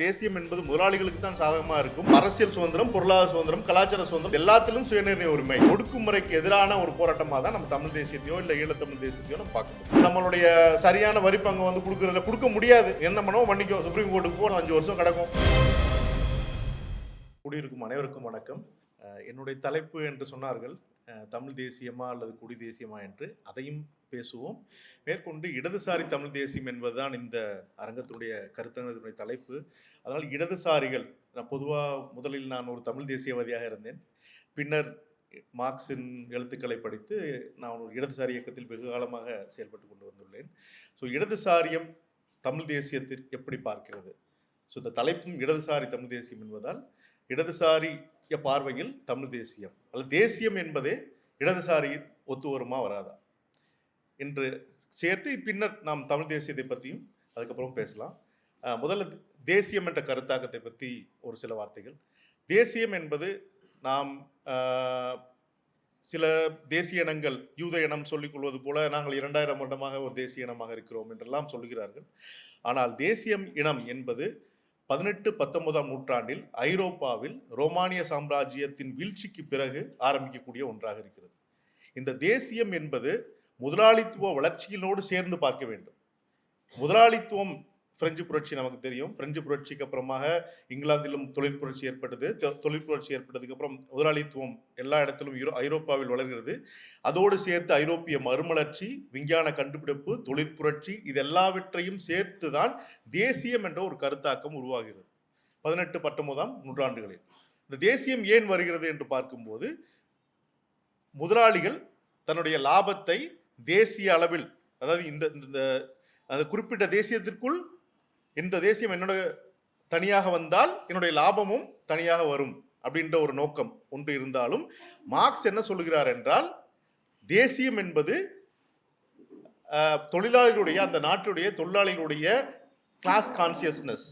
தேசியம் என்பது முதலாளிகளுக்கு தான் சாதகமாக இருக்கும். அரசியல் சுதந்திரம் பொருளாதார சுதந்திரம் கலாச்சார சுதந்திரம் எல்லாத்திலும் சுயநிர்ணய உரிமை. ஒடுக்குமுறைக்கு எதிரான ஒரு போராட்டமாக தான் நம்ம தமிழ் தேசியத்தையோ இல்லை ஈழத்தமிழ் தேசியத்தையோ நம்ம பார்க்கணும் நம்மளுடைய சரியான வரி பங்கு வந்து கொடுக்கறதுல கொடுக்க முடியாது. என்ன பண்ணுவோம்? பண்ணிக்கோ சுப்ரீம் கோர்ட்டுக்கு போகணும். அஞ்சு வருஷம் கிடக்கும். குடியிருக்கும் அனைவருக்கும் வணக்கம். என்னுடைய தலைப்பு என்று சொன்னார்கள் தமிழ் தேசியமா அல்லது குடி தேசியமா என்று. அதையும் பேசுவோம். மேற்கொண்டு இடதுசாரி தமிழ் தேசியம் என்பதுதான் இந்த அரங்கத்துடைய கருத்தரங்கத்துடைய தலைப்பு. அதனால் இடதுசாரிகள் நான் பொதுவாக முதலில் நான் ஒரு தமிழ் தேசியவாதியாக இருந்தேன். பின்னர் மார்க்சின் எழுத்துக்களை படித்து நான் ஒரு இடதுசாரி இயக்கத்தில் வெகு காலமாக செயல்பட்டு கொண்டு வந்துள்ளேன். ஸோ இடதுசாரியம் தமிழ் தேசியத்திற்கு எப்படி பார்க்கிறது? ஸோ இந்த தலைப்பும் இடதுசாரி தமிழ் தேசியம் என்பதால் இடதுசாரிய பார்வையில் தமிழ் தேசியம். அல்லது தேசியம் என்பதே இடதுசாரி ஒத்து வருமா வராதா? என்று சேர்த்து பின்னர் நாம் தமிழ் தேசியத்தை பற்றியும் அதுக்கப்புறம் பேசலாம். முதல்ல தேசியம் என்ற கருத்தாக்கத்தை பற்றி ஒரு சில வார்த்தைகள். தேசியம் என்பது நாம் சில தேசிய இனங்கள் யூத இனம் சொல்லிக் கொள்வது போல நாங்கள் இரண்டாயிரம் வருடமாக ஒரு தேசிய இனமாக இருக்கிறோம் என்றெல்லாம் சொல்கிறார்கள் ஆனால் தேசியம் இனம் என்பது பதினெட்டு பத்தொன்பதாம் நூற்றாண்டில் ஐரோப்பாவில் ரோமானிய சாம்ராஜ்யத்தின் வீழ்ச்சிக்கு பிறகு ஆரம்பிக்கக்கூடிய ஒன்றாக இருக்கிறது. இந்த தேசியம் என்பது முதலாளித்துவ வளர்ச்சியினோடு சேர்ந்து பார்க்க வேண்டும். முதலாளித்துவம் பிரெஞ்சு புரட்சி நமக்கு தெரியும். பிரெஞ்சு புரட்சிக்கு அப்புறமாக இங்கிலாந்திலும் தொழில் புரட்சி ஏற்பட்டது. தொ- தொழில் புரட்சி ஏற்பட்டதுக்கு அப்புறம் முதலாளித்துவம் எல்லா இடத்திலும் யூரோ ஐரோப்பாவில் வளர்கிறது. அதோடு சேர்த்து ஐரோப்பிய மறுமலர்ச்சி விஞ்ஞான கண்டுபிடிப்பு தொழில் புரட்சி இது எல்லாவற்றையும் சேர்த்து தான் தேசியம் என்ற ஒரு கருத்தாக்கம் உருவாகிறது. பதினெட்டு பத்தொன்பதாம் நூற்றாண்டுகளில். இந்த தேசியம் ஏன் வருகிறது என்று பார்க்கும்போது முதலாளிகள் தன்னுடைய லாபத்தை தேசிய அளவில் அதாவது இந்த இந்த அந்த குறிப்பிட்ட தேசியத்திற்குள் இந்த தேசியம் என்னோட தனியாக வந்தால் என்னுடைய லாபமும் தனியாக வரும் அப்படின்ற ஒரு நோக்கம் ஒன்று இருந்தாலும் மார்க்ஸ் என்ன சொல்லுகிறார் என்றால் தேசியம் என்பது தொழிலாளிகளுடைய அந்த நாட்டுடைய தொழிலாளிகளுடைய கிளாஸ் கான்சியஸ்னஸ்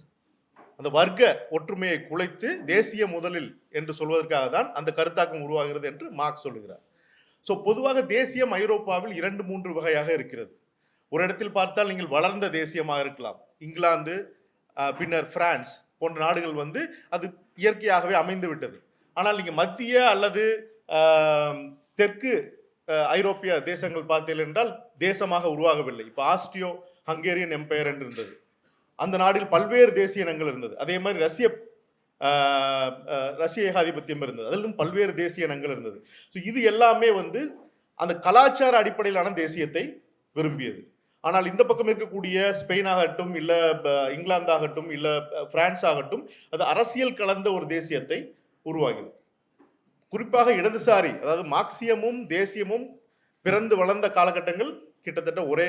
அந்த வர்க்க ஒற்றுமையை குலைத்து தேசிய முதலில் என்று சொல்வதற்காக தான் அந்த கருத்தாக்கம் உருவாகிறது என்று மார்க்ஸ் சொல்லுகிறார். ஸோ பொதுவாக தேசியம் ஐரோப்பாவில் இரண்டு மூன்று வகையாக இருக்கிறது. ஒரு இடத்தில் பார்த்தால் நீங்கள் வளர்ந்த தேசியமாக இருக்கலாம். இங்கிலாந்து பின்னர் பிரான்ஸ் போன்ற நாடுகள் வந்து அது இயற்கையாகவே அமைந்து விட்டது. ஆனால் நீங்கள் மத்திய அல்லது தெற்கு ஐரோப்பிய தேசங்கள் பார்த்தீர்கள் என்றால் தேசமாக உருவாகவில்லை. இப்போ ஆஸ்ட்ரியோ ஹங்கேரியன் எம்பையர் என்று இருந்தது. அந்த நாட்டில் பல்வேறு தேசிய இனங்கள் இருந்தது. அதே மாதிரி ரஷ்ய ரஷ்ய ஏகாதிபத்தியம் இருந்தது. அதிலும் பல்வேறு தேசிய இனங்கள் இருந்தது. ஸோ இது எல்லாமே வந்து அந்த கலாச்சார அடிப்படையிலான தேசியத்தை விரும்பியது. ஆனால் இந்த பக்கம் இருக்கக்கூடிய ஸ்பெயின் ஆகட்டும் இல்லை இங்கிலாந்து ஆகட்டும் இல்லை பிரான்ஸ் ஆகட்டும் அது அரசியல் கலந்த ஒரு தேசியத்தை உருவாகியது குறிப்பாக இடதுசாரி அதாவது மார்க்சியமும் தேசியமும் பிறந்து வளர்ந்த காலகட்டங்கள் கிட்டத்தட்ட ஒரே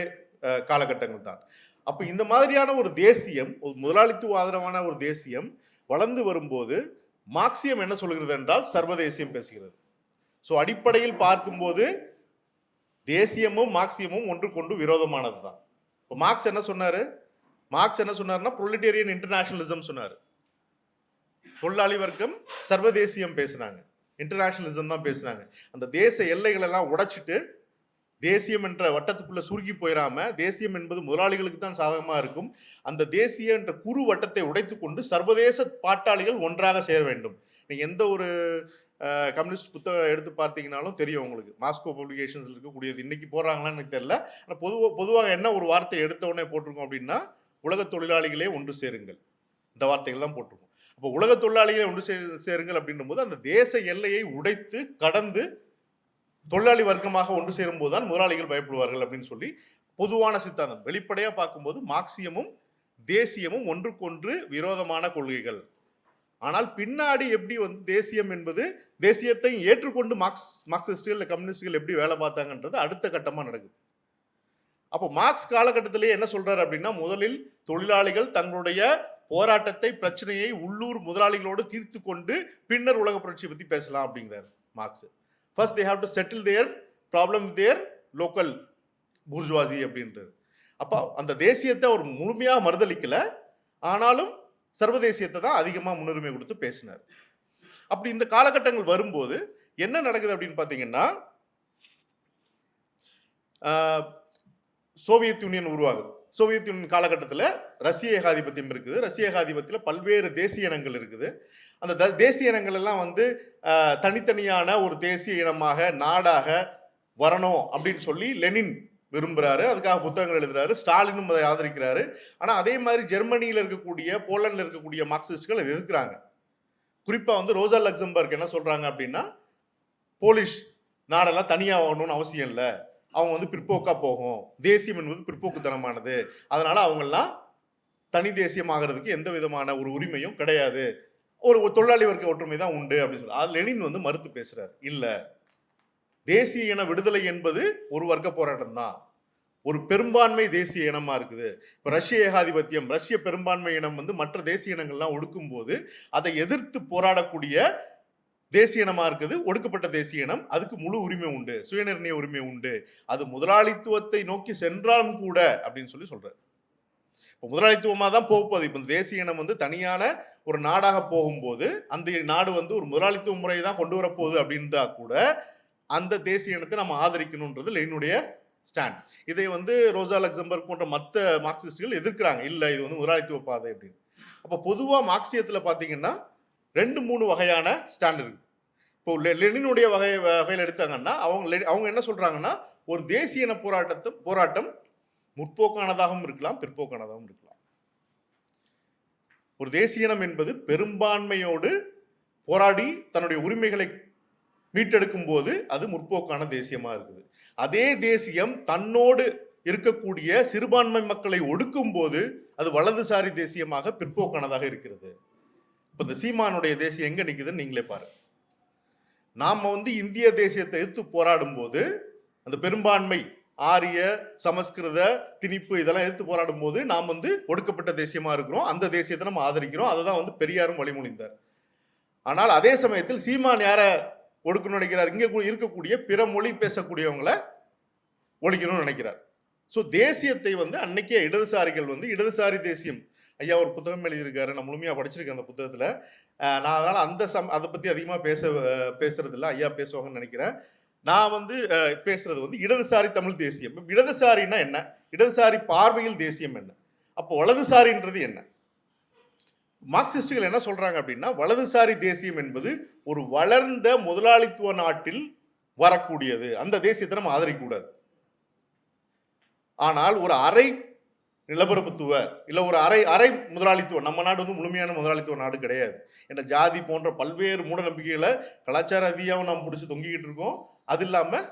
காலகட்டங்கள் தான். அப்போ இந்த மாதிரியான ஒரு தேசியம் ஒரு முதலாளித்துவ ஆதரவான ஒரு தேசியம் வளர்ந்து வரும்போது மார்க்சியம் என்ன சொல்கிறது என்றால் சர்வதேசியம் பேசுகிறது. ஸோ அடிப்படையில் பார்க்கும்போது தேசியமும் மார்க்சியமும் ஒன்றுக்கொண்டு விரோதமானது தான். இப்போ மார்க்ஸ் என்ன சொன்னார்? மார்க்ஸ் என்ன சொன்னார்னா புரொலிட்டேரியன் இன்டர்நேஷனலிசம் சொன்னார். தொழிலாளி வர்க்கம் சர்வதேசியம் பேசுனாங்க. இன்டர்நேஷனலிசம் தான் பேசுனாங்க. அந்த தேச எல்லைகளெல்லாம் உடைச்சிட்டு தேசியம் என்ற வட்டத்துக்குள்ளே சுருக்கி போயிடாம தேசியம் என்பது முதலாளிகளுக்கு தான் சாதகமாக இருக்கும். அந்த தேசிய என்ற குறு வட்டத்தை உடைத்து கொண்டு சர்வதேச பாட்டாளிகள் ஒன்றாக சேர வேண்டும். நீங்கள் எந்த ஒரு கம்யூனிஸ்ட் புத்தகம் எடுத்து பார்த்தீங்கனாலும் தெரியும் உங்களுக்கு. மாஸ்கோ பப்ளிகேஷன்ஸ் இருக்கக்கூடியது இன்னைக்கு போடுறாங்களான்னு எனக்கு தெரியல. ஆனால் பொதுவாக பொதுவாக என்ன ஒரு வார்த்தை எடுத்த உடனே போட்டிருக்கோம் அப்படின்னா உலக தொழிலாளிகளே ஒன்று சேருங்கள். இந்த வார்த்தைகள் தான் போட்டிருக்கோம். அப்போ உலக தொழிலாளிகளே ஒன்று சே சேருங்கள் அப்படின்னும் போது அந்த தேச எல்லையை உடைத்து கடந்து தொழிலாளி வர்க்கமாக ஒன்று சேரும்போது தான் முதலாளிகள் பயப்படுவார்கள் அப்படின்னு சொல்லி பொதுவான சித்தாந்தம். வெளிப்படையாக பார்க்கும்போது மார்க்சியமும் தேசியமும் ஒன்றுக்கொன்று விரோதமான கொள்கைகள். ஆனால் பின்னாடி எப்படி வந்து தேசியம் என்பது தேசியத்தை ஏற்றுக்கொண்டு மார்க்ஸ் மார்க்சிஸ்டுகள் இல்லை கம்யூனிஸ்டுகள் எப்படி வேலை பார்த்தாங்கன்றது அடுத்த கட்டமாக நடக்குது. அப்போ மார்க்ஸ் காலகட்டத்திலேயே என்ன சொல்றாரு அப்படின்னா முதலில் தொழிலாளிகள் தங்களுடைய போராட்டத்தை பிரச்சனையை உள்ளூர் முதலாளிகளோடு தீர்த்து கொண்டு பின்னர் உலக புரட்சியை பற்றி பேசலாம் அப்படிங்கிறார் Marx. First they have to settle their problem their local bourgeoisie அப்படின்றது. அப்போ அந்த தேசியத்தை அவர் முழுமையாக மறுதளிக்கலை. ஆனாலும் சர்வதேசியத்தை தான் அதிகமாக முன்னுரிமை கொடுத்து பேசினார். அப்படி இந்த காலகட்டங்கள் வரும்போது என்ன நடக்குது அப்படின்னு பார்த்தீங்கன்னா சோவியத் யூனியன் உருவாகுது. சோவியத் யூனியன் காலகட்டத்தில் ரஷ்ய ஏகாதிபத்தியம் இருக்குது. ரஷ்ய ஏகாதிபத்தியத்தில் பல்வேறு தேசிய இனங்கள் இருக்குது. அந்த த- தேசிய இனங்கள் எல்லாம் வந்து தனித்தனியான ஒரு தேசிய இனமாக நாடாக வரணும் அப்படின்னு சொல்லி லெனின் விரும்புகிறாரு அதுக்காக புத்தகங்கள் எழுதுறாரு. ஸ்டாலினும் அதை ஆதரிக்கிறாரு. ஆனால் அதே மாதிரி ஜெர்மனியில் இருக்கக்கூடிய போலண்டில் இருக்கக்கூடிய மார்க்சிஸ்டுகள் அதை எதிர்க்கிறாங்க. குறிப்பாக வந்து ரோசா லக்சம்பர்க் என்ன சொல்கிறாங்க அப்படின்னா போலீஸ் நாடெல்லாம் தனியாக ஆகணும்னு அவசியம் இல்லை. அவங்க வந்து பிற்போக்கா போகும். தேசியம் என்பது பிற்போக்குத்தனமானது. அதனால அவங்கெல்லாம் தனி தேசியம் ஆகிறதுக்கு எந்த விதமான ஒரு உரிமையும் கிடையாது. ஒரு தொழிலாளி வர்க்க ஒற்றுமை தான் உண்டு அப்படின்னு சொல்லி. அது லெனின் வந்து மறுத்து பேசுகிறார் இல்ல. தேசிய இன விடுதலை என்பது ஒரு வர்க்க போராட்டம் தான். ஒரு பெரும்பான்மை தேசிய இனமா இருக்குது. இப்போ ரஷ்ய ஏகாதிபத்தியம் ரஷ்ய பெரும்பான்மை இனம் வந்து மற்ற தேசிய இனங்கள்லாம் ஒடுக்கும் போது அதை எதிர்த்து போராடக்கூடிய தேசிய இனமாக இருக்குது ஒடுக்கப்பட்ட தேசிய இனம் அதுக்கு முழு உரிமை உண்டு சுயநிர்ணய உரிமை உண்டு. அது முதலாளித்துவத்தை நோக்கி சென்றாலும் கூட அப்படின்னு சொல்லி சொல்கிறார் இப்போ முதலாளித்துவமாக தான் போகுது. இப்போ தேசிய இனம் வந்து தனியான ஒரு நாடாக போகும்போது அந்த நாடு வந்து ஒரு முதலாளித்துவ முறையை தான் கொண்டு வரப்போகுது அப்படின்றா கூட அந்த தேசிய இனத்தை நம்ம ஆதரிக்கணுன்றது லெனினுடைய ஸ்டாண்ட். இதை வந்து ரோஜா லக்சம்பர்க் போன்ற மற்ற மார்க்சிஸ்டுகள் எதிர்க்கிறாங்க. இல்லை இது வந்து முதலாளித்துவ பாதை அப்படின்னு. அப்போ பொதுவாக மார்க்சியத்தில் பார்த்தீங்கன்னா ரெண்டு மூணு வகையான ஸ்டாண்ட் இருக்கு. இப்போ லெ- லெனினுடைய வகை வகையில் எடுத்தாங்கன்னா அவங்க அவங்க என்ன சொல்கிறாங்கன்னா ஒரு தேசிய இன போராட்டத்தை போராட்டம் முற்போக்கானதாகவும் இருக்கலாம் பிற்போக்கானதாகவும் இருக்கலாம். ஒரு தேசிய இனம் என்பது பெரும்பான்மையோடு போராடி தன்னுடைய உரிமைகளை மீட்டெடுக்கும் போது அது முற்போக்கான தேசியமாக இருக்குது. அதே தேசியம் தன்னோடு இருக்கக்கூடிய சிறுபான்மை மக்களை ஒடுக்கும் போது அது வலதுசாரி தேசியமாக பிற்போக்கானதாக இருக்கிறது. இப்போ இந்த சீமானுடைய தேசியம் எங்கே நிற்குதுன்னு நீங்களே பாருங்க. நாம் வந்து இந்திய தேசியத்தை எதிர்த்து போராடும் போது அந்த பெரும்பான்மை ஆரிய சமஸ்கிருத திணிப்பு இதெல்லாம் எதிர்த்து போராடும் போது நாம் வந்து ஒடுக்கப்பட்ட தேசியமா இருக்கிறோம். அந்த தேசியத்தை நம்ம ஆதரிக்கிறோம். அதை தான் வந்து பெரியாரும் வழிமொழிந்தார். ஆனால் அதே சமயத்தில் சீமான் யாரை ஒடுக்கணும்னு நினைக்கிறார்? இங்கே கூ- இருக்கக்கூடிய பிற மொழி பேசக்கூடியவங்கள ஒழிக்கணும்னு நினைக்கிறார். ஸோ தேசியத்தை வந்து அன்னைக்கே இடதுசாரிகள் வந்து இடதுசாரி தேசியம் ஐயா ஒரு புத்தகம் எழுதியிருக்காரு நான் முழுமையாக படிச்சிருக்கேன் அந்த புத்தகத்தில். நான் அதனால் அந்த சம் அதை பற்றி அதிகமாக பேச அஹ், பேசுறது ஐயா பேசுவாங்கன்னு நினைக்கிறேன். நான் வந்து பேசுறது வந்து இடதுசாரி தமிழ் தேசியம். இடதுசாரின்னா என்ன? இடதுசாரி பார்வையில் தேசியம் என்ன? அப்போ வலதுசாரின்றது என்ன? மார்க்சிஸ்டுகள் என்ன சொல்றாங்க அப்படின்னா வலதுசாரி தேசியம் என்பது ஒரு வளர்ந்த முதலாளித்துவ நாட்டில் வரக்கூடியது. அந்த தேசியத்தை நம்ம ஆதரிக்கக்கூடாது. ஆனால் ஒரு அரை நிலப்பரப்புத்துவ இல்லை ஒரு அரை அரை முதலாளித்துவம் நம்ம நாடு வந்து முழுமையான முதலாளித்துவ நாடு கிடையாது. என்ற ஜாதி போன்ற பல்வேறு மூட நம்பிக்கைகளை கலாச்சார ரீதியாகவும் நாம் பிடிச்சி தொங்கிக்கிட்டு இருக்கோம். அது இல்லாமல்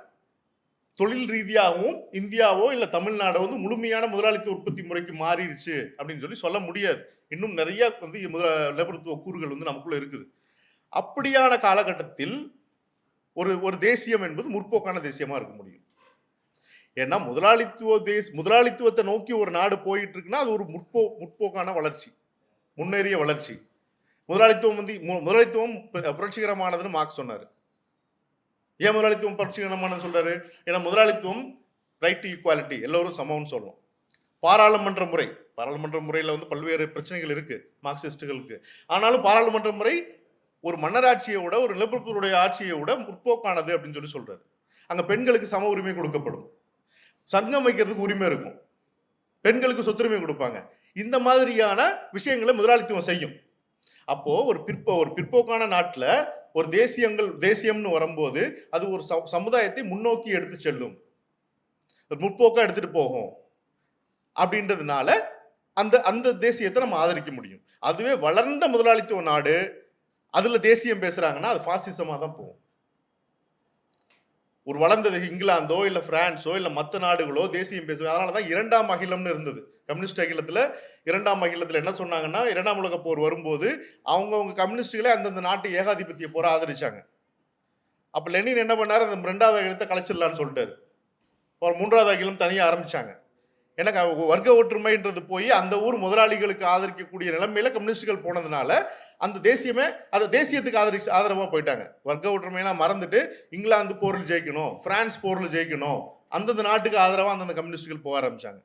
தொழில் ரீதியாகவும் இந்தியாவோ இல்லை தமிழ்நாடோ வந்து முழுமையான முதலாளித்துவ உற்பத்தி முறைக்கு மாறிடுச்சு அப்படின்னு சொல்லி சொல்ல முடியாது. இன்னும் நிறைய வந்து முதல நிலப்பரத்துவ கூறுகள் வந்து நமக்குள்ள இருக்குது. அப்படியான காலகட்டத்தில் ஒரு ஒரு தேசியம் என்பது முற்போக்கான தேசியமாக இருக்க முடியும். ஏன்னா முதலாளித்துவ தேஸ் முதலாளித்துவத்தை நோக்கி ஒரு நாடு போயிட்டு இருக்குன்னா அது ஒரு முற்போ முற்போக்கான வளர்ச்சி. முன்னேறிய வளர்ச்சி. முதலாளித்துவம் வந்து மு- முதலாளித்துவம் புரட்சிகரமானதுன்னு மார்க்ஸ் சொன்னார். ஏன் முதலாளித்துவம் புரட்சிகரமானது சொல்றாரு? ஏன்னா முதலாளித்துவம் ரைட் டு ஈக்குவாலிட்டி எல்லோரும் சமம்னு சொல்லுவோம் பாராளுமன்ற முறை பாராளுமன்ற முறையில் வந்து பல்வேறு பிரச்சனைகள் இருக்கு மார்க்சிஸ்டுகளுக்கு. ஆனாலும் பாராளுமன்ற முறை ஒரு மன்னராட்சியை விட ஒரு நிலப்பரப்புடைய ஆட்சியை விட முற்போக்கானது அப்படின்னு சொல்லி சொல்றாரு. அங்கே பெண்களுக்கு சம உரிமை கொடுக்கப்படும். சங்கம் வைக்கிறதுக்கு உரிமை இருக்கும். பெண்களுக்கு சொத்துரிமை கொடுப்பாங்க. இந்த மாதிரியான விஷயங்களை முதலாளித்துவம் செய்யும். அப்போது ஒரு பிற்போ ஒரு பிற்போக்கான நாட்டில் ஒரு தேசியங்கள் தேசியம்னு வரும்போது அது ஒரு சமுதாயத்தை முன்னோக்கி எடுத்து செல்லும். ஒரு முற்போக்கா எடுத்துட்டு போகும். அப்படின்றதுனால அந்த அந்த தேசியத்தை நம்ம ஆதரிக்க முடியும். அதுவே வளர்ந்த முதலாளித்துவ நாடு அதில் தேசியம் பேசுகிறாங்கன்னா அது ஃபாசிசமாக தான் போகும். ஒரு வளர்ந்தது இங்கிலாந்தோ இல்லை பிரான்ஸோ இல்லை மற்ற நாடுகளோ தேசியம் பேசும் அதனால தான் இரண்டாம் அகிலம்னு இருந்தது. கம்யூனிஸ்ட் அகிலத்தில் இரண்டாம் அகிலத்தில் என்ன சொன்னாங்கன்னா இரண்டாம் உலக போர் வரும்போது அவங்கவுங்க கம்யூனிஸ்டுகளே அந்தந்த நாட்டு ஏகாதிபத்திய போரை ஆதரிச்சாங்க. அப்போ லெனின் என்ன பண்ணார்? அந்த ரெண்டாவது அகிலத்தை கலைச்சிடலான்னு சொல்லிட்டாரு. அப்புறம் மூன்றாவது அகிலம் தனியாக ஆரம்பித்தாங்க எனக்கு வர்க்க ஒற்றுமைன்றது போய் அந்த ஊர் முதலாளிகளுக்கு ஆதரிக்கக்கூடிய நிலைமையில கம்யூனிஸ்டுகள் போனதுனால அந்த தேசியமே அந்த தேசியத்துக்கு ஆதரிச்சு ஆதரவாக போயிட்டாங்க. வர்க்க ஒற்றுமையெல்லாம் மறந்துட்டு இங்கிலாந்து போரில் ஜெயிக்கணும் பிரான்ஸ் போரில் ஜெயிக்கணும் அந்தந்த நாட்டுக்கு ஆதரவாக அந்தந்த கம்யூனிஸ்டுகள் போக ஆரம்பிச்சாங்க.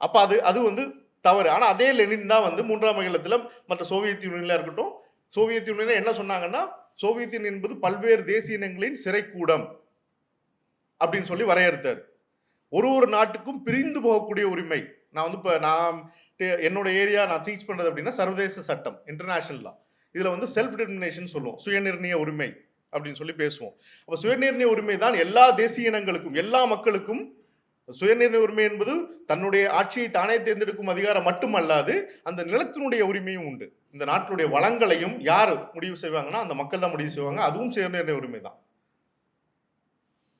அப்போ அது அது வந்து தவறு. ஆனால் அதே லெனின் தான் வந்து மூன்றாம் அகிலத்தில் மற்ற சோவியத் யூனியனில் இருக்கட்டும். சோவியத் யூனியனில் என்ன சொன்னாங்கன்னா சோவியத் யூனியன் என்பது பல்வேறு தேசிய இனங்களின் சிறைக்கூடம் அப்படின்னு சொல்லி வரையறுத்தார். ஒரு ஒரு நாட்டுக்கும் பிரிந்து போகக்கூடிய உரிமை. நான் வந்து இப்போ நான் என்னோட ஏரியா நான் டீச் பண்ணுறது அப்படின்னா சர்வதேச சட்டம் இன்டர்நேஷனல் இதில் வந்து செல்ஃப் டிட்டர்மினேஷன் சொல்லுவோம் சுயநிர்ணய உரிமை அப்படின்னு சொல்லி பேசுவோம். அப்போ சுயநிர்ணய உரிமை தான் எல்லா தேசிய இனங்களுக்கும் எல்லா மக்களுக்கும் சுயநிர்ணய உரிமை என்பது தன்னுடைய ஆட்சியை தானே தேர்ந்தெடுக்கும் அதிகாரம் மட்டுமல்லாது அந்த நிலத்தினுடைய உரிமையும் உண்டு. இந்த நாட்டினுடைய வளங்களையும் யார் முடிவு செய்வாங்கன்னா அந்த மக்கள் தான் முடிவு செய்வாங்க. அதுவும் சுயநிர்ணய உரிமை தான்.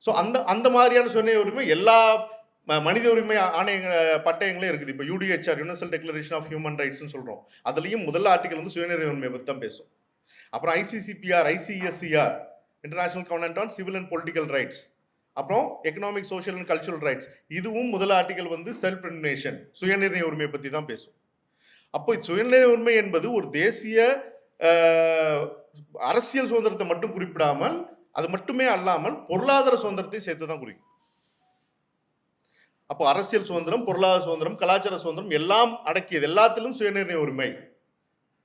ஸோ அந்த அந்த மாதிரியான சுயநிர்ணய உரிமை எல்லா மனித உரிமை ஆணைய பட்டயங்களே இருக்குது. இப்போ UDHR universal declaration of human ரைட்ஸ்னு சொல்கிறோம் அதுலேயும் முதல் ஆர்டிகல் வந்து சுயநிறை உரிமை பற்றி தான் பேசும். அப்புறம் ICCPR ICSCR international covenant on civil and political rights அப்புறம் economic social and cultural rights இதுவும் முதல் ஆர்டிகல் வந்து செல்ஃப் டிட்டர்மினேஷன் சுயநிர்ணய உரிமை பற்றி தான் பேசும். அப்போ சுயநிர்ணய உரிமை என்பது ஒரு தேசிய அரசியல் சுதந்திரத்தை மட்டும் குறிப்பிடாமல் அது மட்டுமே அல்லாமல் பொருளாதார சுதந்திரத்தையும் சேர்த்து தான் குறிக்கும். அப்போ அரசியல் சுதந்திரம் பொருளாதார சுதந்திரம் கலாச்சார சுதந்திரம் எல்லாம் அடக்கியது. எல்லாத்திலும் சுயநிர்ணய உரிமை.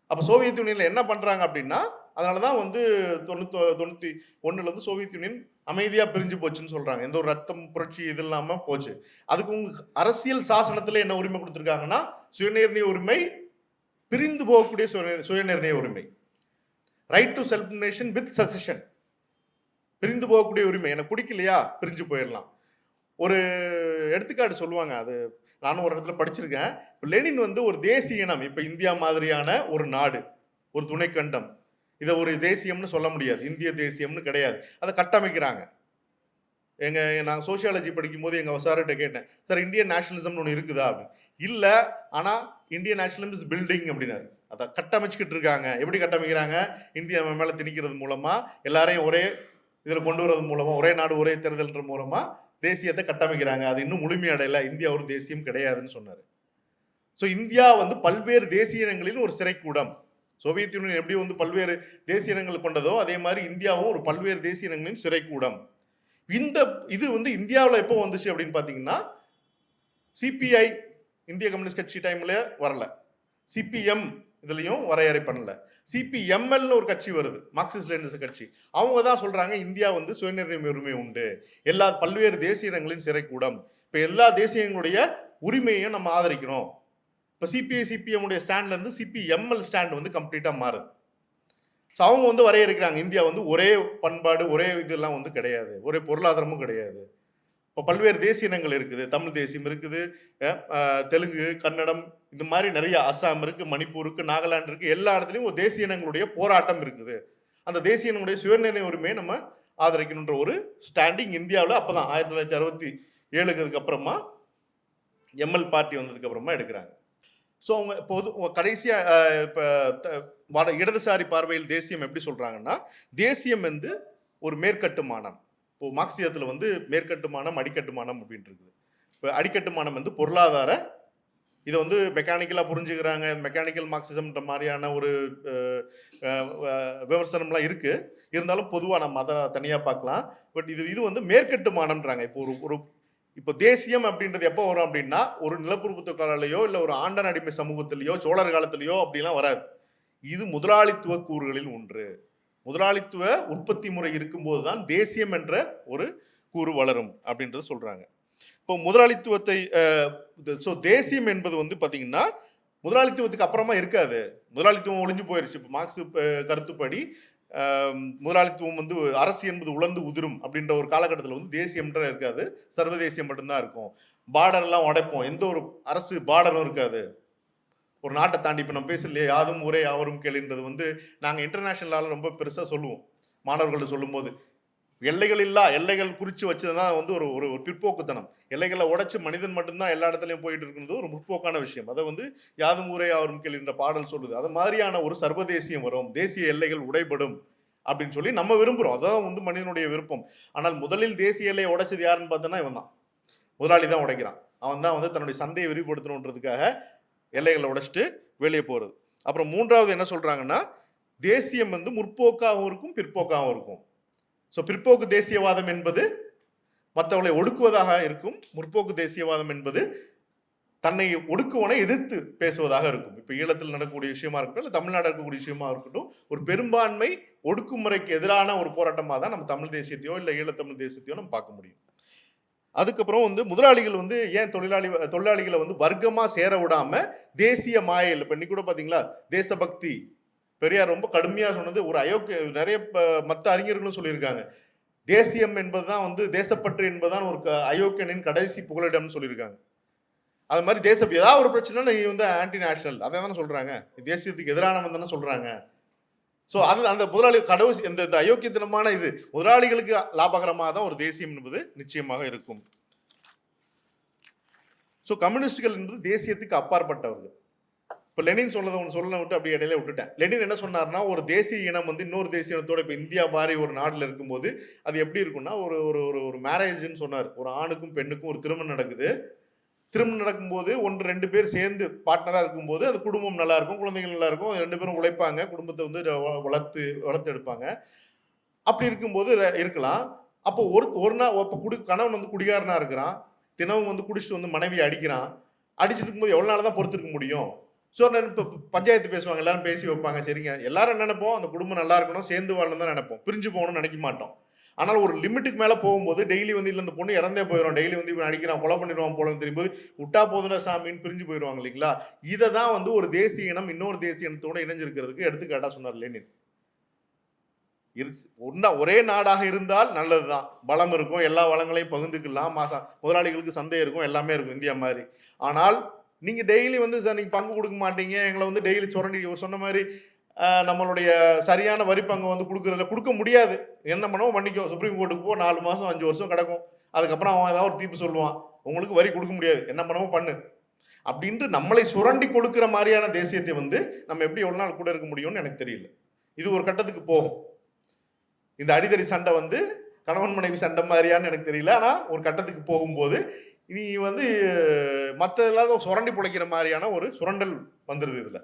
அப்போ சோவியத் யூனியனில் என்ன பண்ணுறாங்க அப்படின்னா அதனால தான் வந்து தொண்ணூத்தொ தொண்ணூற்றி ஒன்றுலேருந்து சோவியத் யூனியன் அமைதியாக பிரிஞ்சு போச்சுன்னு சொல்கிறாங்க எந்த ஒரு ரத்தம் புரட்சி இது இல்லாமல் போச்சு. அதுக்கு உங்க அரசியல் சாசனத்தில் என்ன உரிமை கொடுத்துருக்காங்கன்னா சுயநிர்ணய உரிமை பிரிந்து போகக்கூடிய சுய- சுயநிர்ணய உரிமை. Right to self nation with secession பிரிந்து போகக்கூடிய உரிமை. எனக்கு பிடிக்கலையா? பிரிஞ்சு போயிடலாம். ஒரு எடுத்துக்காட்டு சொல்லுவாங்க. அது நானும் ஒரு இடத்துல படிச்சிருக்கேன். லெனின் வந்து ஒரு தேசிய இனம். இப்போ இந்தியா மாதிரியான ஒரு நாடு. ஒரு துணைக்கண்டம். இதை ஒரு தேசியம்னு சொல்ல முடியாது. இந்திய தேசியம்னு கிடையாது. அதை கட்டமைக்கிறாங்க. எங்கள் நான் சோசியாலஜி படிக்கும்போது எங்கள் சார்கிட்ட கேட்டேன். சார் இந்தியன் நேஷனலிசம்னு ஒன்று இருக்குதா? அப்படின்னு இல்லை. ஆனால் இந்தியன் நேஷனலிசம் இஸ் பில்டிங் அப்படின்னாரு. அதை கட்டமைச்சிக்கிட்டு இருக்காங்க. எப்படி கட்டமைக்கிறாங்க? இந்தியா மேலே திணிக்கிறது மூலமாக எல்லாரையும் ஒரே இதில் கொண்டு வரது மூலமாக ஒரே நாடு ஒரே தேர்தல்ன்ற மூலமாக தேசியத்தை கட்டமைக்கிறாங்க. அது இன்னும் முழுமையடையல இந்தியா ஒரு தேசியம் கிடையாதுன்னு சொன்னார். ஸோ இந்தியா வந்து பல்வேறு தேசிய இனங்களின் ஒரு சிறைக்கூடம். சோவியத் யூனியன் எப்படி வந்து பல்வேறு தேசிய இனங்கள் கொண்டதோ அதே மாதிரி இந்தியாவும் ஒரு பல்வேறு தேசிய இனங்களின் சிறைக்கூடம். இந்த இது வந்து இந்தியாவில் எப்போ வந்துச்சு அப்படின்னு பார்த்தீங்கன்னா சிபிஐ இந்திய கம்யூனிஸ்ட் கட்சி டைமில் வரல. சிபிஎம் இதுலேயும் வரையறை பண்ணல. சிபிஎம்எல்னு ஒரு கட்சி வருது. மார்க்சிஸ்ட் லெனிச கட்சி. அவங்க தான் சொல்கிறாங்க இந்தியா வந்து சுயநிர்ணய உரிமை உண்டு. எல்லா பல்வேறு தேசிய இனங்களின் சிறைக்கூடம். இப்போ எல்லா தேசியங்களுடைய உரிமையையும் நம்ம ஆதரிக்கணும். இப்போ சிபிஐ சிபிஎம்முடைய ஸ்டாண்ட்லேருந்து சிபிஎம்எல் ஸ்டாண்ட் வந்து கம்ப்ளீட்டாக மாறுது. ஸோ அவங்க வந்து வரையறுக்கிறாங்க இந்தியா வந்து ஒரே பண்பாடு ஒரே இதெல்லாம் வந்து கிடையாது. ஒரே பொருளாதாரமும் கிடையாது. இப்போ பல்வேறு தேசிய இனங்கள் இருக்குது. தமிழ் தேசியம் இருக்குது தெலுங்கு கன்னடம் இந்த மாதிரி நிறைய அஸ்ஸாம் இருக்கு மணிப்பூர் இருக்கு நாகாலாந்து இருக்கு. எல்லா இடத்துலையும் ஒரு தேசிய இனங்களுடைய போராட்டம் இருக்குது. அந்த தேசிய இனங்களுடைய சுயநிலை உரிமையை நம்ம ஆதரிக்கணுன்ற ஒரு ஸ்டாண்டிங் இந்தியாவில் அப்போ தான் ஆயிரத்தி தொள்ளாயிரத்தி அறுபத்தி ஏழுக்கு அப்புறமா எம்எல் பார்ட்டி வந்ததுக்கு அப்புறமா எடுக்கிறாங்க. ஸோ அவங்க பொது கடைசியாக இப்போ வட இடதுசாரி பார்வையில் தேசியம் எப்படி சொல்கிறாங்கன்னா தேசியம் வந்து ஒரு மேற்கட்டுமானம் இப்போ மார்க்சியத்தில் வந்து மேற்கட்டுமானம் அடிக்கட்டுமானம் அப்படின்ட்டு இருக்குது இப்போ அடிக்கட்டுமானம் வந்து பொருளாதார இதை வந்து மெக்கானிக்கலாக புரிஞ்சுக்கிறாங்க. மெக்கானிக்கல் மார்க்சிசம்ன்ற மாதிரியான ஒரு விமர்சனம்லாம் இருக்குது இருந்தாலும் பொதுவாக நம்ம அதை தனியாக பார்க்கலாம். பட் இது இது வந்து மேற்கட்டுமானம்ன்றாங்க. இப்போ ஒரு ஒரு இப்போ தேசியம் அப்படின்றது எப்போ வரும் அப்படின்னா ஒரு நிலப்பிரபுத்துவ காலையோ இல்லை ஒரு ஆண்டன் அடிமை சமூகத்திலேயோ சோழர் காலத்திலேயோ அப்படிலாம் வராது. இது முதலாளித்துவ கூறுகளில் ஒன்று. முதலாளித்துவ உற்பத்தி முறை இருக்கும்போது தான் தேசியம் என்ற ஒரு கூறு வளரும் அப்படின்றத சொல்கிறாங்க இப்போ முதலாளித்துவத்தை ஸோ தேசியம் என்பது வந்து பார்த்திங்கன்னா முதலாளித்துவத்துக்கு அப்புறமா இருக்காது. முதலாளித்துவம் ஒளிஞ்சு போயிருச்சு. இப்போ மார்க்ஸ் கருத்துப்படி முதலாளித்துவம் வந்து அரசு என்பது உலர்ந்து உதிரும் அப்படின்ற ஒரு காலகட்டத்தில் வந்து தேசியம்ன்ற இருக்காது. சர்வதேசியம் மட்டும்தான் இருக்கும். பார்டர்லாம் உடைப்போம். எந்த ஒரு அரசு பார்டரும் இருக்காது. ஒரு நாட்டை தாண்டி இப்போ நம்ம பேசலையே யாதும் ஒரே யாவரும் கேளுன்றது வந்து நாங்கள் இன்டர்நேஷனலால் ரொம்ப பெருசாக சொல்லுவோம். மாணவர்கள்ட்ட சொல்லும்போது எல்லைகள் இல்லா எல்லைகள் குறித்து வச்சது தான் வந்து ஒரு ஒரு ஒரு பிற்போக்குத்தனம். எல்லைகளை உடச்சி மனிதன் மட்டும்தான் எல்லா இடத்துலையும் போயிட்டு இருக்கிறது ஒரு முற்போக்கான விஷயம். அதை வந்து யாதும் ஊரே அவரும் கேள்வின்ற பாடல் சொல்லுது. அது மாதிரியான ஒரு சர்வதேசியம் வரும். தேசிய எல்லைகள் உடைபடும். அப்படின்னு சொல்லி நம்ம விரும்புகிறோம் அதான் வந்து மனிதனுடைய விருப்பம். ஆனால் முதலில் தேசிய எல்லையை உடைச்சது யாருன்னு பார்த்தோன்னா இவன் தான் முதலாளி தான் உடைக்கிறான். அவன் தான் வந்து தன்னுடைய சந்தையை விரிவுபடுத்தணுன்றதுக்காக எல்லைகளை உடைச்சிட்டு வெளியே போகிறது அப்புறம் மூன்றாவது என்ன சொல்கிறாங்கன்னா தேசியம் வந்து முற்போக்காகவும் இருக்கும் பிற்போக்காகவும் இருக்கும். ஸோ பிற்போக்கு தேசியவாதம் என்பது மற்றவர்களை ஒடுக்குவதாக இருக்கும் முற்போக்கு தேசியவாதம் என்பது தன்னை ஒடுக்குவனை எதிர்த்து பேசுவதாக இருக்கும். இப்போ ஈழத்தில் நடக்கக்கூடிய விஷயமா இருக்கட்டும் இல்லை தமிழ்நாடு இருக்கக்கூடிய விஷயமா இருக்கட்டும் ஒரு பெரும்பான்மை ஒடுக்குமுறைக்கு எதிரான ஒரு போராட்டமாக தான் நம்ம தமிழ் தேசியத்தையோ இல்லை ஈழத்தமிழ் தேசியத்தையோ நம்ம பார்க்க முடியும். அதுக்கப்புறம் வந்து முதலாளிகள் வந்து ஏன் தொழிலாளி தொழிலாளிகளை வந்து வர்க்கமாக சேர விடாமல் தேசிய மாயல் இப்போ இன்னைக்கு கூட பார்த்தீங்களா தேசபக்தி. பெரியார் ரொம்ப கடுமையாக சொன்னது ஒரு அயோக்கிய நிறைய மற்ற அறிஞர்களும் சொல்லியிருக்காங்க. தேசியம் என்பதுதான் வந்து தேசப்பற்று என்பதுதான் ஒரு க- அயோக்கியனின் கடைசி புகலிடம்னு சொல்லியிருக்காங்க. அது மாதிரி தேச ஏதாவது ஒரு பிரச்சனை நீ வந்து ஆன்டி நேஷனல் அதை தானே சொல்கிறாங்க தேசியத்துக்கு எதிரானவன் தானே சொல்கிறாங்க ஸோ அது அந்த முதலாளி கடவுள் இந்த இந்த அயோக்கியத்தனமான இது முதலாளிகளுக்கு லாபகரமாக தான் ஒரு தேசியம் என்பது நிச்சயமாக இருக்கும். ஸோ கம்யூனிஸ்டுகள் என்பது தேசியத்துக்கு அப்பாற்பட்டவர்கள். இப்போ லெனின் சொன்னதை ஒன்று சொல்ல விட்டு அப்படியே இடையில விட்டுட்டேன். லெனின் என்ன சொன்னார்னா ஒரு தேசிய இனம் வந்து இன்னொரு தேசிய இனத்தோட இப்போ இந்தியா மாதிரி ஒரு நாட்டில் இருக்கும்போது அது எப்படி இருக்கும்னா ஒரு ஒரு ஒரு ஒரு மேரேஜ்னு சொன்னார். ஒரு ஆணுக்கும் பெண்ணுக்கும் ஒரு திருமணம் நடக்குது. திருமணம் நடக்கும்போது ஒன்று ரெண்டு பேர் சேர்ந்து பார்ட்னராக இருக்கும்போது அது குடும்பம் நல்லா இருக்கும் குழந்தைகள் நல்லா இருக்கும் ரெண்டு பேரும் உழைப்பாங்க குடும்பத்தை வந்து வ- வளர்த்து வளர்த்து எடுப்பாங்க அப்படி இருக்கும்போது ர- இருக்கலாம். அப்போ ஒரு ஒரு நாள் இப்போ குடி கணவன் வந்து குடிகாரனாக இருக்கிறான் தினமும் வந்து குடிச்சிட்டு வந்து மனைவியை அடிக்கிறான் அடிச்சுட்டு இருக்கும்போது எவ்வளோ நாள் தான் பொறுத்திருக்க முடியும்? ஸோ நான் இப்போ பஞ்சாயத்து பேசுவாங்க எல்லாரும் பேசி வைப்பாங்க சரிங்க. எல்லாரும் என்ன நினைப்போம்? அந்த குடும்பம் நல்லா இருக்கணும் சேர்ந்து வாழணும் தான் நினைப்போம். பிரிஞ்சு போகணும்னு நினைக்க மாட்டோம். ஆனால் ஒரு லிமிட்டுக்கு மேலே போகும்போது டெய்லி வந்து இல்லை இந்த பொண்ணு இறந்தே போயிடும் டெய்லி வந்து இப்போ அடிக்கிறான் கொலை பண்ணிடுவான் போலன்னு தெரியும்போது விட்டா போதுடா சாமின்னு பிரிஞ்சு போயிடுவாங்க இல்லைங்களா? இதை தான் வந்து ஒரு தேசிய இனம் இன்னொரு தேசிய இனத்தோடு இணைஞ்சிருக்கிறதுக்கு எடுத்துக்காட்டாக சொன்னார் லெனின். இரு ஒன்றா ஒரே நாடாக இருந்தால் நல்லது தான். பலம் இருக்கும் எல்லா வளங்களையும் பகிர்ந்துக்கலாம். மாசா முதலாளிகளுக்கு சந்தை இருக்கும் எல்லாமே இருக்கும் இந்தியா மாதிரி. ஆனால் நீங்கள் டெய்லி வந்து சார் நீங்கள் பங்கு கொடுக்க மாட்டீங்க எங்களை வந்து டெய்லி சுரண்டி சொன்ன மாதிரி நம்மளுடைய சரியான வரி பங்கு வந்து கொடுக்குறதுல கொடுக்க முடியாது. என்ன பண்ணவோ பண்ணிக்கோ சுப்ரீம் கோர்ட்டுக்கு போ நாலு மாதம் அஞ்சு வருஷம் கிடக்கும். அதுக்கப்புறம் அவன் ஏதாவது ஒரு தீர்ப்பு சொல்லுவான். உங்களுக்கு வரி கொடுக்க முடியாது. என்ன பண்ணவோ பண்ணு. அப்படின்ட்டு நம்மளை சுரண்டி கொடுக்குற மாதிரியான தேசியத்தை வந்து நம்ம எப்படி எவ்வளோ நாள் கூட இருக்க முடியும்னு எனக்கு தெரியல. இது ஒரு கட்டத்துக்கு போகும். இந்த அடிதடி சண்டை வந்து கணவன் மனைவி சண்டை மாதிரியான்னு எனக்கு தெரியல. ஆனால் ஒரு கட்டத்துக்கு போகும்போது நீ வந்து மற்ற எல்லாரும் சுரண்டி பிழைக்கிற மாதிரியான ஒரு சுரண்டல் வந்துடுது இதில்.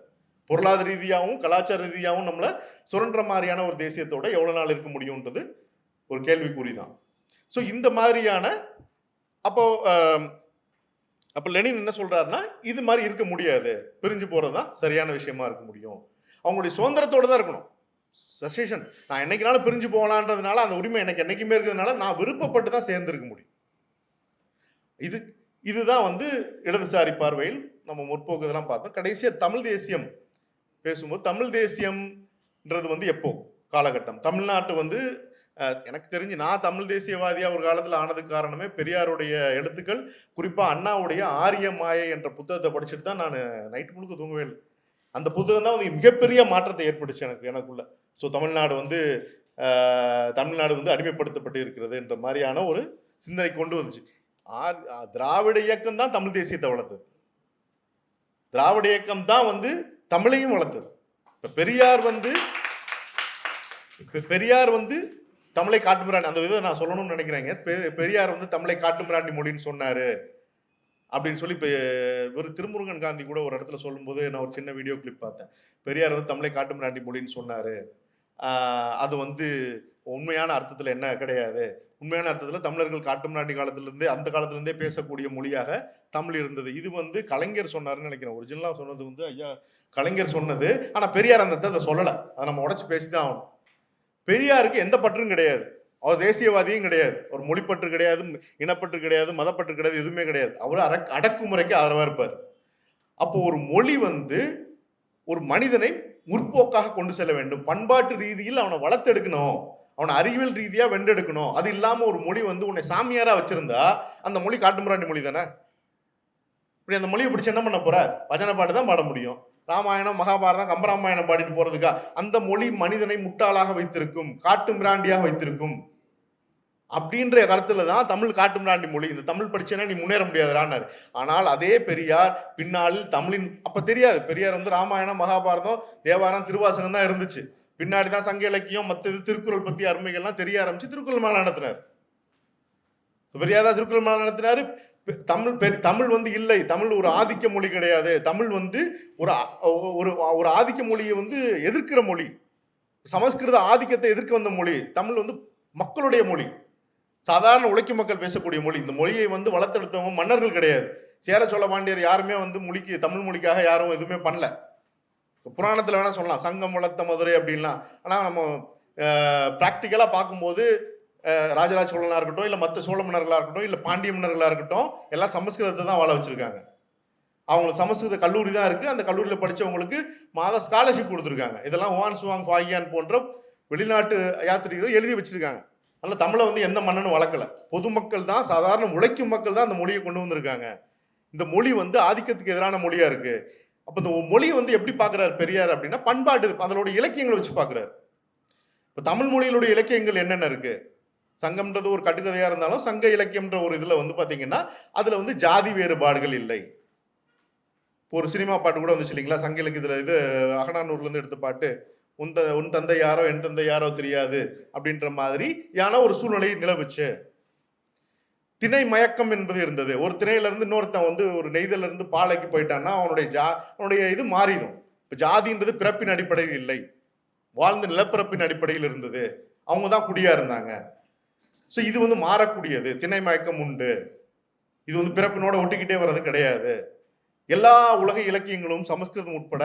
பொருளாதார ரீதியாகவும் கலாச்சார ரீதியாகவும் நம்மளை சுரண்ட மாதிரியான ஒரு தேசியத்தோட எவ்வளோ நாள் இருக்க முடியுன்றது ஒரு கேள்விக்குறி தான் ஸோ இந்த மாதிரியான அப்போ அப்போ லெனின் என்ன சொல்கிறாருன்னா இது மாதிரி இருக்க முடியாது. பிரிஞ்சு போகிறது தான் சரியான விஷயமா இருக்க முடியும். அவங்களுடைய சுதந்திரத்தோடு தான் இருக்கணும். சசேஷன் நான் என்னைக்குனாலும் பிரிஞ்சு போகலான்றதுனால அந்த உரிமை எனக்கு என்னைக்குமே இருக்கிறதுனால நான் விருப்பப்பட்டு தான் சேர்ந்துருக்க முடியும். இது இதுதான் வந்து இடதுசாரி பார்வையில் நம்ம முற்போக்கு இதெல்லாம் பார்த்தோம். கடைசியாக தமிழ் தேசியம் பேசும்போது தமிழ் தேசியம்ன்றது வந்து எப்போ? காலகட்டம். தமிழ்நாட்டு வந்து எனக்கு தெரிஞ்சு நான் தமிழ் தேசியவாதியாக ஒரு காலத்தில் ஆனதுக்கு காரணமே பெரியாருடைய எழுத்துக்கள் குறிப்பாக அண்ணாவுடைய ஆரிய மாயை என்ற புத்தகத்தை படிச்சுட்டு தான் நான் நைட்டு முழுக்க தூங்கவே இல்லை. அந்த புத்தகம் தான் வந்து மிகப்பெரிய மாற்றத்தை ஏற்படுச்சு எனக்கு எனக்குள்ள. ஸோ தமிழ்நாடு வந்து தமிழ்நாடு வந்து அடிமைப்படுத்தப்பட்டு இருக்கிறது என்ற மாதிரியான ஒரு சிந்தனை கொண்டு வந்துச்சு. ஆர் திராவிட இயக்கம் தான் தமிழ் தேசியத்தை வளர்த்தது. திராவிட இயக்கம் தான் வந்து தமிழையும் வளர்த்தது. இப்போ பெரியார் வந்து பெரியார் வந்து தமிழை காட்டுமிராண்டி அந்த விதத்தை நான் சொல்லணும்னு நினைக்கிறேங்க. பெ- பெரியார் வந்து தமிழை காட்டுமிராண்டி மொழின்னு சொன்னார். அப்படின்னு சொல்லி இப்போ ஒரு திருமுருகன் காந்தி கூட ஒரு இடத்துல சொல்லும்போது நான் ஒரு சின்ன வீடியோ கிளிப் பார்த்தேன். பெரியார் வந்து தமிழை காட்டுமிராண்டி மொழின்னு சொன்னார். அது வந்து உண்மையான அர்த்தத்தில் என்ன கிடையாது. உண்மையான அர்த்தத்தில் தமிழர்கள் காட்டும் நாட்டி காலத்திலிருந்தே அந்த காலத்திலேருந்தே பேசக்கூடிய மொழியாக தமிழ் இருந்தது. இது வந்து கலைஞர் சொன்னாருன்னு நினைக்கிறேன். ஒரிஜினலாக சொன்னது வந்து ஐயா கலைஞர் சொன்னது. ஆனால் பெரியார் அந்த அதை சொல்லலை. அதை நம்ம உடச்சி பேசி தான் ஆகணும். பெரியாருக்கு எந்த பற்றும் கிடையாது. அவர் தேசியவாதியும் கிடையாது. ஒரு மொழிப்பற்று கிடையாது இனப்பற்று கிடையாது மதப்பற்று கிடையாது எதுவுமே கிடையாது. அவர் அடக் அடக்குமுறைக்கு ஆதரவாக இருப்பார். அப்போ ஒரு மொழி வந்து ஒரு மனிதனை முற்போக்காக கொண்டு செல்ல வேண்டும். பண்பாட்டு ரீதியில் அவனை வளர்த்தெடுக்கணும். அவனை அறிவியல் ரீதியாக வென்றெடுக்கணும். அது இல்லாமல் ஒரு மொழி வந்து உன்னை சாமியாராக வச்சிருந்தா அந்த மொழி காட்டுமுறாண்டி மொழி தானே? இப்படி அந்த மொழியை பிடிச்சி என்ன பண்ண போற? பஜனை பாட்டு தான் பாட முடியும். ராமாயணம் மகாபாரதம் கம்பராமாயணம் பாடிட்டு போறதுக்கா? அந்த மொழி மனிதனை முட்டாளாக வைத்திருக்கும் காட்டு மிராண்டியாக வைத்திருக்கும். அப்படின்ற கருத்துல தான் தமிழ் காட்டு மிராண்டி மொழி. இந்த தமிழ் படிச்சேன்னா நீ முன்னேற முடியாதுரானார் ஆனால் அதே பெரியார் பின்னாளில் தமிழின் அப்ப தெரியாது. பெரியார் வந்து ராமாயணம் மகாபாரதம் தேவாரம் திருவாசகம் தான் இருந்துச்சு. பின்னாடி தான் சங்க இலக்கியம் மற்ற இது திருக்குறள் பற்றி அருமைகள்லாம் தெரிய ஆரம்பிச்சு திருக்குறள் மாலை நடத்தினார். பெரியார் தான் திருக்குறள் மாலை நடத்தினார்? தமிழ் பெரி தமிழ் வந்து இல்லை. தமிழ் ஒரு ஆதிக்க மொழி கிடையாது. தமிழ் வந்து ஒரு ஒரு ஒரு ஆதிக்க மொழியை வந்து எதிர்க்கிற மொழி. சமஸ்கிருத ஆதிக்கத்தை எதிர்க்க வந்த மொழி. தமிழ் வந்து மக்களுடைய மொழி. சாதாரண உழைக்கும் மக்கள் பேசக்கூடிய மொழி. இந்த மொழியை வந்து வளர்த்தெடுத்தவங்க மன்னர்கள் கிடையாது. சேர சோழ பாண்டியர் யாருமே வந்து மொழிக்கு தமிழ் மொழிக்காக யாரும் எதுவுமே பண்ணல. புராணத்தில் வேணால் சொல்லலாம். சங்கம் வளர்த்த மதுரை அப்படின்லாம். ஆனால் நம்ம ப்ராக்டிக்கலாக பார்க்கும்போது ராஜராஜ சோழனாக இருக்கட்டும் இல்லை மற்ற சோழ மன்னர்களாக இருக்கட்டும் இல்லை பாண்டிய மன்னர்களாக இருக்கட்டும் எல்லாம் சமஸ்கிருதத்தை தான் வாழ வச்சுருக்காங்க. அவங்களுக்கு சமஸ்கிருத கல்லூரி தான் இருக்குது அந்த கல்லூரியில் படித்தவங்களுக்கு மாத ஸ்காலர்ஷிப் கொடுத்துருக்காங்க. இதெல்லாம் ஓவான் சுவாங் ஃபாகியான் போன்ற வெளிநாட்டு யாத்திரிகர்கள் எழுதி வச்சுருக்காங்க. அதனால் தமிழை வந்து எந்த மன்னனும் வளர்க்கல. பொதுமக்கள் தான் சாதாரண உழைக்கும் மக்கள் தான் அந்த மொழியை கொண்டு வந்திருக்காங்க. இந்த மொழி வந்து ஆதிக்கத்துக்கு எதிரான மொழியாக இருக்குது அப்போ இந்த மொழியை வந்து எப்படி பார்க்குறாரு பெரியார் அப்படின்னா பண்பாடு அதனோட இலக்கியங்களை வச்சு பார்க்குறாரு. இப்போ தமிழ் மொழியிலுடைய இலக்கியங்கள் என்னென்ன இருக்குது சங்கம்ன்றது ஒரு கட்டுக்கதையாக இருந்தாலும் சங்க இலக்கியம்ன்ற ஒரு இதில் வந்து பார்த்தீங்கன்னா அதில் வந்து ஜாதி வேறுபாடுகள் இல்லை. இப்போ ஒரு சினிமா பாட்டு கூட வந்துச்சு இல்லைங்களா? சங்க இலக்கியத்தில் இது அகனானூர்லேருந்து எடுத்த பாட்டு. உன் த உன் தந்தை யாரோ என் தந்தை யாரோ தெரியாது அப்படின்ற மாதிரி யான ஒரு சூழ்நிலையை நிலவுச்சு. திணை மயக்கம் என்பது இருந்தது. ஒரு திணையில இருந்து இன்னொருத்தன் வந்து ஒரு நெய்தலேருந்து பாலைக்கு போயிட்டான்னா அவனுடைய ஜா அவனுடைய இது மாறிடும். இப்போ ஜாதின்றது பிறப்பின் அடிப்படையில் இல்லை. வாழ்ந்த நிலப்பிறப்பின் அடிப்படையில் இருந்தது. அவங்க தான் குடியாக இருந்தாங்க. ஸோ இது வந்து மாறக்கூடியது. திணை மயக்கம் உண்டு. இது வந்து பிறப்பினோட ஒட்டிக்கிட்டே வர்றது கிடையாது. எல்லா உலக இலக்கியங்களும் சமஸ்கிருதம் உட்பட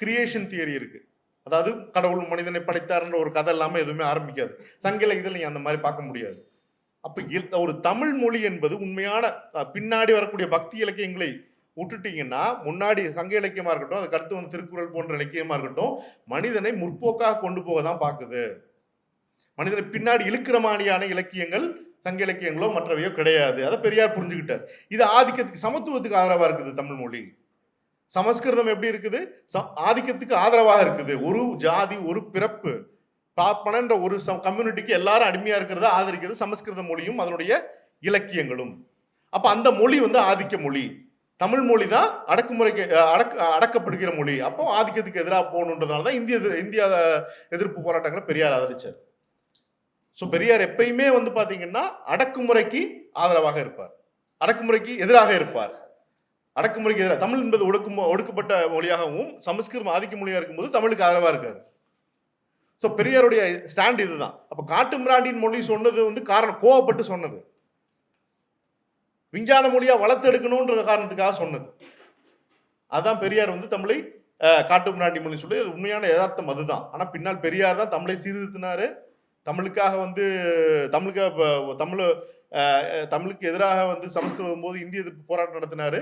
கிரியேஷன் தியரி இருக்கு. அதாவது கடவுள் மனிதனை படைத்தார்ன்ற ஒரு கதை இல்லாமல் எதுவுமே ஆரம்பிக்காது. சங்க இலக்கியத்தில் நீங்கள் அந்த மாதிரி பார்க்க முடியாது. அப்போ ஒரு தமிழ் மொழி என்பது உண்மையான பின்னாடி வரக்கூடிய பக்தி இலக்கியங்களை விட்டுட்டீங்கன்னா முன்னாடி சங்க இலக்கியமாக இருக்கட்டும் அதுக்கு அடுத்து வந்து திருக்குறள் போன்ற இலக்கியமாக இருக்கட்டும் மனிதனை முற்போக்காக கொண்டு போக தான் பார்க்குது. மனிதனை பின்னாடி இழுக்கிற மாதிரியான இலக்கியங்கள் சங்க இலக்கியங்களோ மற்றவையோ கிடையாது. அதை பெரியார் புரிஞ்சுக்கிட்டார். இது ஆதிக்கத்துக்கு சமத்துவத்துக்கு ஆதரவாக இருக்குது தமிழ் மொழி. சமஸ்கிருதம் எப்படி இருக்குது? ச- ஆதிக்கத்துக்கு ஆதரவாக இருக்குது. ஒரு ஜாதி ஒரு பிறப்பு. பாப்பனன்ற ஒரு கம்யூனிட்டிக்கு எல்லாரும் அடிமையாக இருக்கிறத ஆதரிக்கிறது சமஸ்கிருத மொழியும் அதனுடைய இலக்கியங்களும். அப்போ அந்த மொழி வந்து ஆதிக்க மொழி. தமிழ் மொழி தான் அடக்குமுறைக்கு அடக்க அடக்கப்படுகிற மொழி. அப்போ ஆதிக்கத்துக்கு எதிராக போகணுன்றதுனால தான் இந்திய எதிர்- இந்தியா எதிர்ப்பு போராட்டங்களை பெரியார் ஆதரிச்சார். ஸோ பெரியார் எப்பயுமே வந்து பார்த்தீங்கன்னா அடக்குமுறைக்கு ஆதரவாக இருப்பார். அடக்குமுறைக்கு எதிராக இருப்பார். அடக்குமுறைக்கு எதிராக தமிழ் என்பது ஒடுக்கும் ஒடுக்கப்பட்ட மொழியாகவும் சமஸ்கிருதம் ஆதிக்க மொழியாக இருக்கும்போது தமிழுக்கு ஆதரவாக இருக்காது ஸோ பெரியாருடைய ஸ்டாண்ட் இதுதான். அப்போ காட்டு மிராண்டின் மொழி சொன்னது வந்து காரணம் கோவப்பட்டு சொன்னது. விஞ்ஞான மொழியா வளர்த்தெடுக்கணுன்ற காரணத்துக்காக சொன்னது. அதான் பெரியார் வந்து தமிழை காட்டு மிராண்டி மொழி சொல்லி அது உண்மையான யதார்த்தம் அதுதான். ஆனால் பின்னால் பெரியார் தான் தமிழை சீர்திருத்தினார். தமிழுக்காக வந்து தமிழுக்காக இப்போ தமிழ் தமிழுக்கு எதிராக வந்து சமஸ்கிருதம் போது இந்திய எதிர்ப்பு போராட்டம் நடத்தினாரு.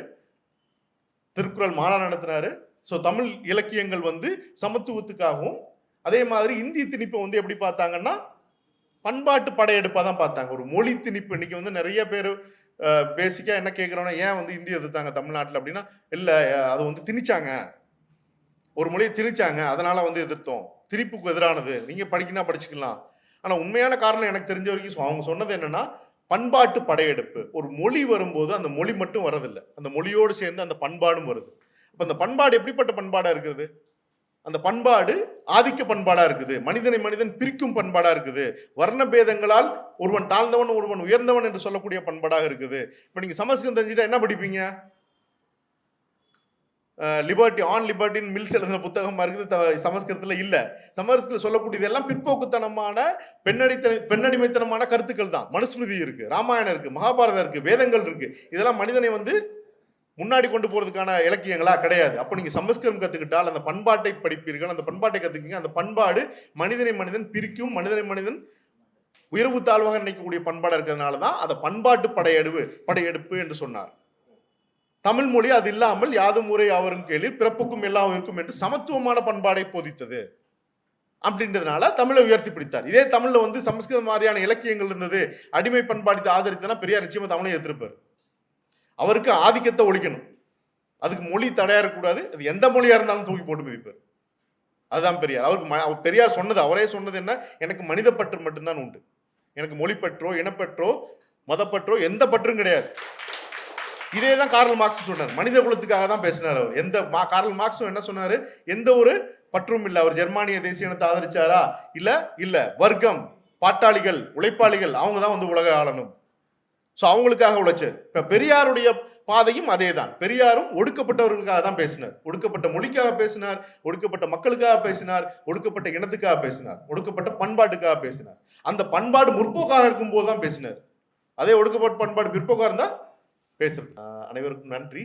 திருக்குறள் மாநாடு நடத்தினாரு. ஸோ தமிழ் இலக்கியங்கள் வந்து சமத்துவத்துக்காகவும் அதே மாதிரி இந்தி திணிப்பை வந்து எப்படி பார்த்தாங்கன்னா பண்பாட்டு படையெடுப்பாக தான் பார்த்தாங்க. ஒரு மொழி திணிப்பு. இன்னைக்கு வந்து நிறைய பேர் பேசிக்காக என்ன கேட்குறோன்னா ஏன் வந்து இந்தியை எதிர்த்தாங்க தமிழ்நாட்டில் அப்படின்னா இல்லை அதை வந்து திணிச்சாங்க. ஒரு மொழியை திணிச்சாங்க. அதனால் வந்து எதிர்த்தோம். திணிப்புக்கு எதிரானது. நீங்கள் படிக்கணும் படிச்சுக்கலாம். ஆனால் உண்மையான காரணம் எனக்கு தெரிஞ்ச வரைக்கும் அவங்க சொன்னது என்னென்னா பண்பாட்டு படையெடுப்பு. ஒரு மொழி வரும்போது அந்த மொழி மட்டும் வரதில்லை அந்த மொழியோடு சேர்ந்து அந்த பண்பாடும் வருது. அப்போ அந்த பண்பாடு எப்படிப்பட்ட பண்பாடாக இருக்குது அந்த பண்பாடு ஆதிக்க பண்பாடாக இருக்குது. மனிதனை மனிதன் பிரிக்கும் பண்பாடாக இருக்குது. வர்ணபேதங்களால் ஒருவன் தாழ்ந்தவன் ஒருவன் உயர்ந்தவன் என்று சொல்லக்கூடிய பண்பாடாக இருக்குது. இப்போ நீங்கள் சமஸ்கிருதம் தெரிஞ்சுட்டா என்ன படிப்பீங்க? லிபர்ட்டி ஆன் லிபர்ட்டின் மில்ஸ் எழுதின புத்தகமாக இருக்குது. த- சமஸ்கிருதத்துல இல்லை. சமஸ்கிருதத்தில் சொல்லக்கூடியது எல்லாம் பிற்போக்குத்தனமான பெண்ணடித்தன பெண்ணடிமைத்தனமான கருத்துக்கள் தான். மனுஸ்மிருதி இருக்குது ராமாயணம் இருக்குது மகாபாரதம் இருக்குது வேதங்கள் இருக்குது இதெல்லாம் மனிதனை வந்து முன்னாடி கொண்டு போறதுக்கான இலக்கியங்களா கிடையாது. அப்போ நீங்க சமஸ்கிருதம் கத்துக்கிட்டால் அந்த பண்பாட்டை படிப்பீர்கள். அந்த பண்பாட்டை கத்துக்கிங்க. அந்த பண்பாடு மனிதனை மனிதன் பிரிக்கும். மனிதனை மனிதன் உயர்வு தாழ்வாக நினைக்கக்கூடிய பண்பாடு இருக்கிறதுனால தான் அதை பண்பாட்டு படையெடுப்பு படையெடுப்பு என்று சொன்னார். தமிழ் மொழி அது இல்லாமல் யாதும் முறை அவரும் கேளிர் பிறப்புக்கும் எல்லாம் இருக்கும் என்று சமத்துவமான பண்பாடை போதித்தது. அப்படின்றதுனால தமிழை உயர்த்தி பிடித்தார். இதே தமிழ்ல வந்து சமஸ்கிருதம் மாதிரியான இலக்கியங்கள் இருந்தது. அடிமை பண்பாடு ஆதரித்தனா பெரியார் நிச்சயமா தமிழை எதிர்ப்பார் அவருக்கு ஆதிக்கத்தை ஒழிக்கணும். அதுக்கு மொழி தடையாக இருக்கக்கூடாது. அது எந்த மொழியாக இருந்தாலும் தூக்கி போட்டு மிதிப்பார். அதுதான் பெரியார். அவருக்கு ம- அவர் பெரியார் சொன்னது அவரே சொன்னது என்ன? எனக்கு மனித பற்று மட்டும்தான் உண்டு. எனக்கு மொழி இனப்பற்றோ மதப்பற்றோ எந்த பற்றும் கிடையாது. இதே தான் கார்ல் மார்க்ஸ் சொன்னார். மனித குலத்துக்காக தான் பேசினார் அவர். எந்த மா கார்ல் மார்க்ஸும் என்ன சொன்னார்? எந்த ஒரு பற்றும் இல்லை. அவர் ஜெர்மானிய தேசிய இனத்தை ஆதரிச்சாரா? இல்லை இல்லை. வர்க்கம் பாட்டாளிகள் உழைப்பாளிகள் அவங்க தான் வந்து உலக ஆளணும். ஸோ அவங்களுக்காக உழைச்சார் இப்போ பெரியாருடைய பாதையும் அதே தான் பெரியாரும் ஒடுக்கப்பட்டவர்களுக்காக தான் பேசினார். ஒடுக்கப்பட்ட மொழிக்காக பேசினார் ஒடுக்கப்பட்ட மக்களுக்காக பேசினார் ஒடுக்கப்பட்ட இனத்துக்காக பேசினார் ஒடுக்கப்பட்ட பண்பாட்டுக்காக பேசினார். அந்த பண்பாடு முற்போக்காக இருக்கும்போது தான் பேசினார். அதே ஒடுக்கப்பட்ட பண்பாடு பிற்போக்காக இருந்தால் பேசுறது. அனைவருக்கும் நன்றி.